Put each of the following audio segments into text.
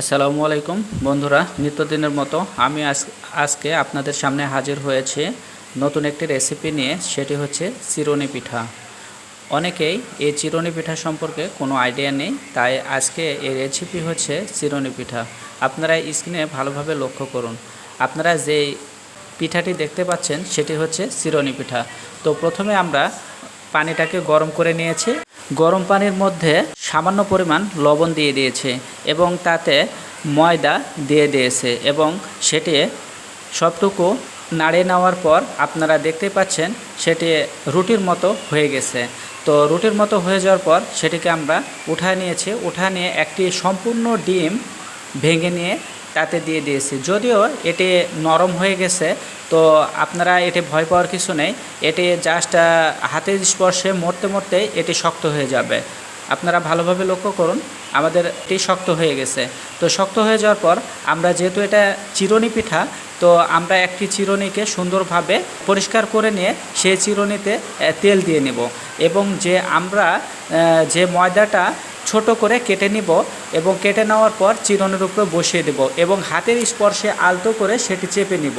আসসালামু আলাইকুম বন্ধুরা, নিত্যদিনের মতো আমি আজ, আজকে আপনাদের সামনে হাজির হয়েছে নতুন একটি রেসিপি নিয়ে, সেটি হচ্ছে চিরনি পিঠা। অনেকেই এই চিরনি পিঠা সম্পর্কে কোনো আইডিয়া নেই, তাই আজকে এই রেসিপি হচ্ছে চিরনি পিঠা। আপনারা স্ক্রিনে ভালোভাবে লক্ষ্য করুন। আপনারা যেই পিঠাটি দেখতে পাচ্ছেন, সেটি হচ্ছে চিরনি পিঠা। তো প্রথমে আমরা পানিটাকে গরম করে নিয়েছি। গরম পানির মধ্যে সামান্য পরিমাণ লবণ দিয়ে দিয়েছে এবং তাতে ময়দা দিয়ে দিয়েছে এবং সেটি সবটুকু নাড়িয়ে নেওয়ার পর আপনারা দেখতে পাচ্ছেন সেটি রুটির মতো হয়ে গেছে। তো রুটির মতো হয়ে যাওয়ার পর সেটিকে আমরা উঠায় নিয়েছি। উঠায় নিয়ে একটি সম্পূর্ণ ডিম ভেঙে নিয়ে তাতে দিয়ে দিয়েছি। যদিও এটি নরম হয়ে গেছে, তো আপনারা এটি ভয় পাওয়ার কিছু নেই। এটি জাস্ট হাতের স্পর্শে মরতে মরতে এটি শক্ত হয়ে যাবে। আপনারা ভালোভাবে লক্ষ্য করুন, আমাদের এটি শক্ত হয়ে গেছে। তো শক্ত হয়ে যাওয়ার পর আমরা যেহেতু এটা চিরনি পিঠা, তো আমরা একটি চিরনিকে সুন্দরভাবে পরিষ্কার করে নিয়ে সেই চিরনিতে তেল দিয়ে নেব। এবং যে আমরা যে ময়দাটা ছোট করে কেটে নিব এবং কেটে নেওয়ার পর চিরনের উপরে বসিয়ে দেব এবং হাতের স্পর্শে আলতো করে সেটি চেপে নিব।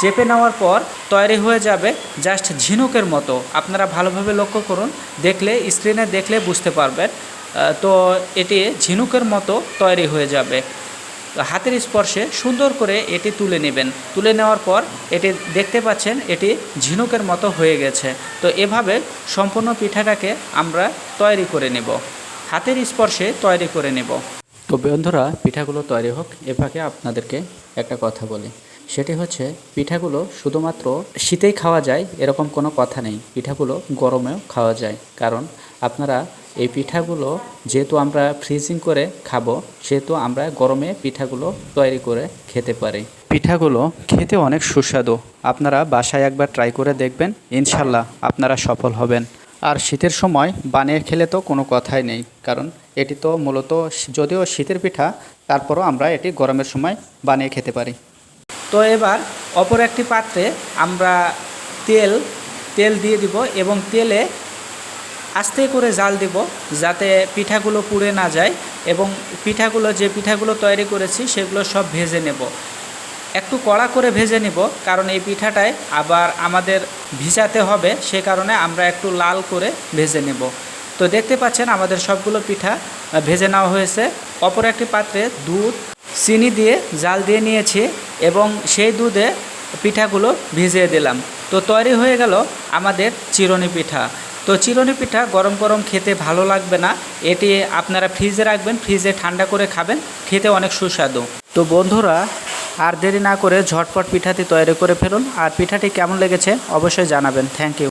চেপে নেওয়ার পর তৈরি হয়ে যাবে জাস্ট ঝিনুকের মতো। আপনারা ভালোভাবে লক্ষ্য করুন, দেখলে, স্ক্রিনে দেখলে বুঝতে পারবেন। তো এটি ঝিনুকের মতো তৈরি হয়ে যাবে। হাতের স্পর্শে সুন্দর করে এটি তুলে নেবেন। তুলে নেওয়ার পর এটি দেখতে পাচ্ছেন, এটি ঝিনুকের মতো হয়ে গেছে। তো এভাবে সম্পূর্ণ পিঠাটাকে আমরা তৈরি করে নেব। হাতের স্পর্শে তৈরি করে নেব। তো বন্ধুরা, পিঠাগুলো তৈরি হোক এভাবে আপনাদেরকে একটা কথা বলি। সেটি হচ্ছে, পিঠাগুলো শুধুমাত্র শীতেই খাওয়া যায়, এরকম কোনো কথা নেই। পিঠাগুলো গরমেও খাওয়া যায়। কারণ আপনারা এই পিঠাগুলো যেহেতু আমরা ফ্রিজিং করে খাব, সেহেতু আমরা গরমে পিঠাগুলো তৈরি করে খেতে পারি। পিঠাগুলো খেতে অনেক সুস্বাদু। আপনারা বাসায় একবার ট্রাই করে দেখবেন। ইনশাল্লাহ আপনারা সফল হবেন। আর শীতের সময় বানিয়ে খেলে তো কোনো কথাই নেই, কারণ এটি তো মূলত যদিও শীতের পিঠা, তারপরও আমরা এটি গরমের সময় বানিয়ে খেতে পারি। তো এবার অপর একটি পাত্রে আমরা তেল তেল দিয়ে দিব এবং তেলে আস্তে করে জাল দিব যাতে পিঠাগুলো পুড়ে না যায় এবং পিঠাগুলো, যে পিঠাগুলো তৈরি করেছি সেগুলো সব ভেজে নেব। একটু কড়া করে ভেজে নিব, কারণ এই পিঠাটায় আবার আমাদের ভিজাতে হবে, সে কারণে আমরা একটু লাল করে ভেজে নেব। তো দেখতে পাচ্ছেন আমাদের সবগুলো পিঠা ভেজে নেওয়া হয়েছে। অপর একটি পাত্রে দুধ, চিনি দিয়ে জাল দিয়ে নিয়েছি এবং সেই দুধে পিঠাগুলো ভিজিয়ে দিলাম। তো তৈরি হয়ে গেল আমাদের চিরনি পিঠা। তো চিরনি পিঠা গরম গরম খেতে ভালো লাগবে না। এটি আপনারা ফ্রিজে রাখবেন, ফ্রিজে ঠান্ডা করে খাবেন, খেতে অনেক সুস্বাদু। তো বন্ধুরা আর দেরি না করে ঝটপট পিঠাটি তৈরি করে ফেলুন। আর পিঠাটি কেমন লেগেছে অবশ্যই জানাবেন। Thank you